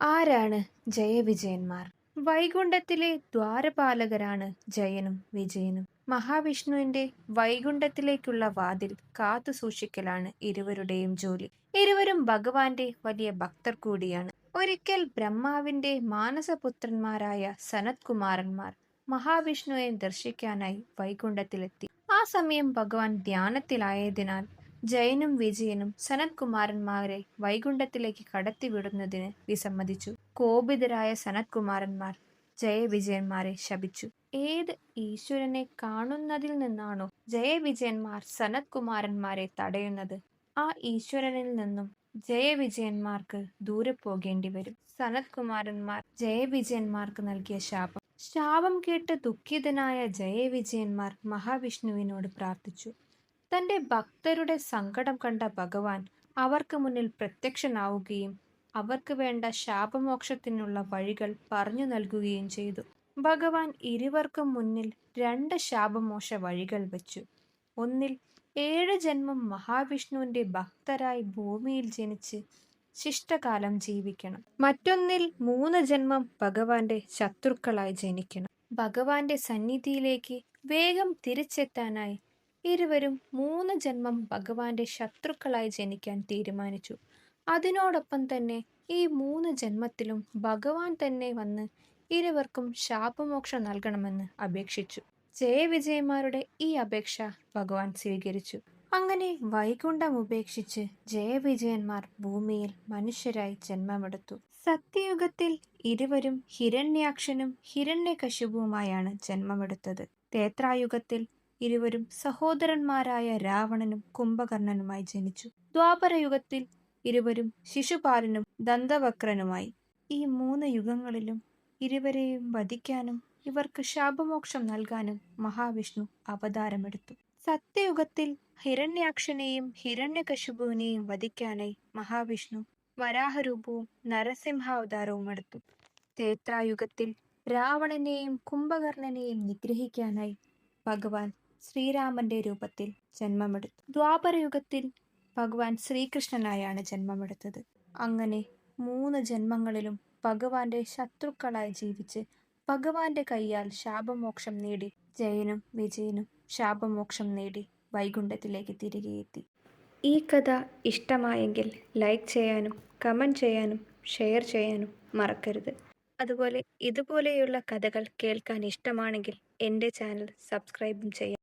ആരാണ് ജയവിജയന്മാർ? വൈകുണ്ഠത്തിലെ ദ്വാരപാലകരാണ് ജയനും വിജയനും. മഹാവിഷ്ണുവിന്റെ വൈകുണ്ഠത്തിലേക്കുള്ള വാതിൽ കാത്തു സൂക്ഷിക്കലാണ് ഇരുവരുടെയും ജോലി. ഇരുവരും ഭഗവാന്റെ വലിയ ഭക്തർ കൂടിയാണ്. ഒരിക്കൽ ബ്രഹ്മാവിന്റെ മാനസപുത്രന്മാരായ സനത്കുമാരന്മാർ മഹാവിഷ്ണുവെ ദർശിക്കാനായി വൈകുണ്ഠത്തിലെത്തി. ആ സമയം ഭഗവാൻ ധ്യാനത്തിലായതിനാൽ ജയനും വിജയനും സനത്കുമാരന്മാരെ വൈകുണ്ഠത്തിലേക്ക് കടത്തിവിടുന്നതിന് വിസമ്മതിച്ചു. കോപിതരായ സനത്കുമാരന്മാർ ജയവിജയന്മാരെ ശപിച്ചു. ഏത് ഈശ്വരനെ കാണുന്നതിൽ നിന്നാണോ ജയവിജയന്മാർ സനത്കുമാരന്മാരെ തടയുന്നത് ആ ഈശ്വരനിൽ നിന്നും ജയവിജയന്മാർക്ക് ദൂരെ പോകേണ്ടി വരും. സനത്കുമാരന്മാർ ജയവിജയന്മാർക്ക് നൽകിയ ശാപം. ശാപം കേട്ട് ദുഃഖിതനായ ജയവിജയന്മാർ മഹാവിഷ്ണുവിനോട് പ്രാർത്ഥിച്ചു. തന്റെ ഭക്തരുടെ സങ്കടം കണ്ട ഭഗവാൻ അവർക്ക് മുന്നിൽ പ്രത്യക്ഷനാവുകയും അവർക്ക് വേണ്ട ശാപമോക്ഷത്തിനുള്ള വഴികൾ പറഞ്ഞു നൽകുകയും ചെയ്തു. ഭഗവാൻ ഇരുവർക്കും മുന്നിൽ രണ്ട് ശാപമോക്ഷ വഴികൾ വച്ചു. ഒന്നിൽ ഏഴ് ജന്മം മഹാവിഷ്ണുവിന്റെ ഭക്തരായി ഭൂമിയിൽ ജനിച്ച് ശിഷ്ടകാലം ജീവിക്കണം. മറ്റൊന്നിൽ മൂന്ന് ജന്മം ഭഗവാന്റെ ശത്രുക്കളായി ജനിക്കണം. ഭഗവാന്റെ സന്നിധിയിലേക്ക് വേഗം തിരിച്ചെത്താനായി ഇരുവരും മൂന്ന് ജന്മം ഭഗവാന്റെ ശത്രുക്കളായി ജനിക്കാൻ തീരുമാനിച്ചു. അതിനോടൊപ്പം തന്നെ ഈ മൂന്ന് ജന്മത്തിലും ഭഗവാൻ തന്നെ വന്ന് ഇരുവർക്കും ശാപമോക്ഷം നൽകണമെന്ന് അപേക്ഷിച്ചു. ജയവിജയന്മാരുടെ ഈ അപേക്ഷ ഭഗവാൻ സ്വീകരിച്ചു. അങ്ങനെ വൈകുണ്ഠം ഉപേക്ഷിച്ച് ജയവിജയന്മാർ ഭൂമിയിൽ മനുഷ്യരായി ജന്മമെടുത്തു. സത്യയുഗത്തിൽ ഇരുവരും ഹിരണ്യാക്ഷനും ഹിരണ്യകശിപുവുമായാണ് ജന്മമെടുത്തത്. തേത്രായുഗത്തിൽ ഇരുവരും സഹോദരന്മാരായ രാവണനും കുംഭകർണനുമായി ജനിച്ചു. ദ്വാപരയുഗത്തിൽ ഇരുവരും ശിശുപാലനും ദന്തവക്രനുമായി. ഈ മൂന്ന് യുഗങ്ങളിലും ഇരുവരെയും വധിക്കാനും ഇവർക്ക് ശാപമോക്ഷം നൽകാനും മഹാവിഷ്ണു അവതാരമെടുത്തു. സത്യയുഗത്തിൽ ഹിരണ്യാക്ഷനെയും ഹിരണ്യകശുപുവിനെയും വധിക്കാനായി മഹാവിഷ്ണു വരാഹരൂപവും നരസിംഹാവതാരവും എടുത്തു. തേത്രായുഗത്തിൽ രാവണനെയും കുംഭകർണനെയും നിഗ്രഹിക്കാനായി ഭഗവാൻ ശ്രീരാമന്റെ രൂപത്തിൽ ജന്മമെടുത്തു. ദ്വാപരയുഗത്തിൽ ഭഗവാൻ ശ്രീകൃഷ്ണനായാണ് ജന്മമെടുത്തത്. അങ്ങനെ മൂന്ന് ജന്മങ്ങളിലും ഭഗവാന്റെ ശത്രുക്കളായി ജീവിച്ച് ഭഗവാന്റെ കൈയാൽ ശാപമോക്ഷം നേടി ജയനും വിജയനും ശാപമോക്ഷം നേടി വൈകുണ്ഠത്തിലേക്ക് തിരികെ എത്തി. ഈ കഥ ഇഷ്ടമായെങ്കിൽ ലൈക്ക് ചെയ്യാനും കമന്റ് ചെയ്യാനും ഷെയർ ചെയ്യാനും മറക്കരുത്. അതുപോലെ ഇതുപോലെയുള്ള കഥകൾ കേൾക്കാൻ ഇഷ്ടമാണെങ്കിൽ എന്റെ ചാനൽ സബ്സ്ക്രൈബും ചെയ്യാം.